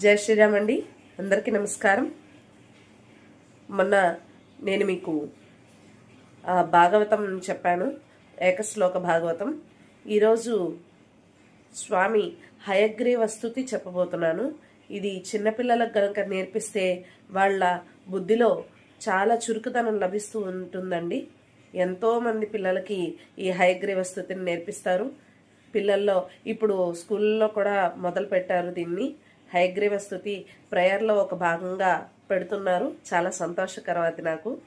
జై శ్రీరామ్ అండి. అందరికీ నమస్కారం. మొన్న నేను మీకు భాగవతం చెప్పాను. ఏకశ్లోక భాగవతం. ఈరోజు స్వామి హయగ్రీవ స్థుతి చెప్పబోతున్నాను. ఇది చిన్నపిల్లలకు కనుక నేర్పిస్తే వాళ్ళ బుద్ధిలో చాలా చురుకుదనం లభిస్తూ ఉంటుందండి. ఎంతోమంది పిల్లలకి ఈ హయగ్రీవ స్థుతిని నేర్పిస్తారు. పిల్లల్లో ఇప్పుడు స్కూల్లో కూడా మొదలు పెట్టారు దీన్ని. హయగ్రీవ స్థుతి ప్రేయర్లో ఒక భాగంగా పెడుతున్నారు. చాలా సంతోషకరం అది నాకు.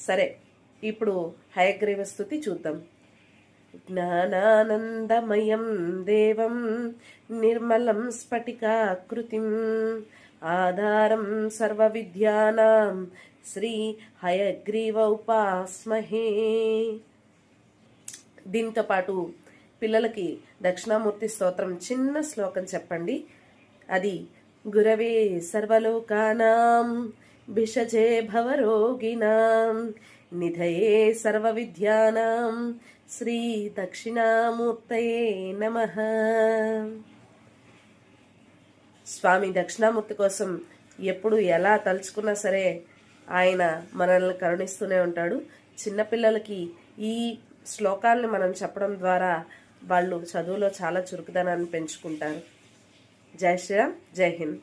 సరే ఇప్పుడు హయగ్రీవ స్థుతి చూద్దాం. జ్ఞానానందమయం దేవం నిర్మలం స్ఫటికాకృతిం ఆధారం సర్వ విద్యానాం శ్రీ హయగ్రీవ ఉపాస్మహే. దీంతో పాటు పిల్లలకి దక్షిణామూర్తి స్తోత్రం చిన్న శ్లోకం చెప్పండి. అది. గురవే సర్వలోకానాం భిషజే భవరోగిణాం నిధయే సర్వ విద్యానాం శ్రీ దక్షిణామూర్తయే నమ. స్వామి దక్షిణామూర్తి కోసం ఎప్పుడు ఎలా తలుచుకున్నా సరే ఆయన మనల్ని కరుణిస్తూనే ఉంటాడు. చిన్నపిల్లలకి ఈ శ్లోకాల్ని మనం చెప్పడం ద్వారా వాళ్ళు చదువులో చాలా చురుకుదనాన్ని పెంచుకుంటారు. జై శ్రీరామ్ జై హింద్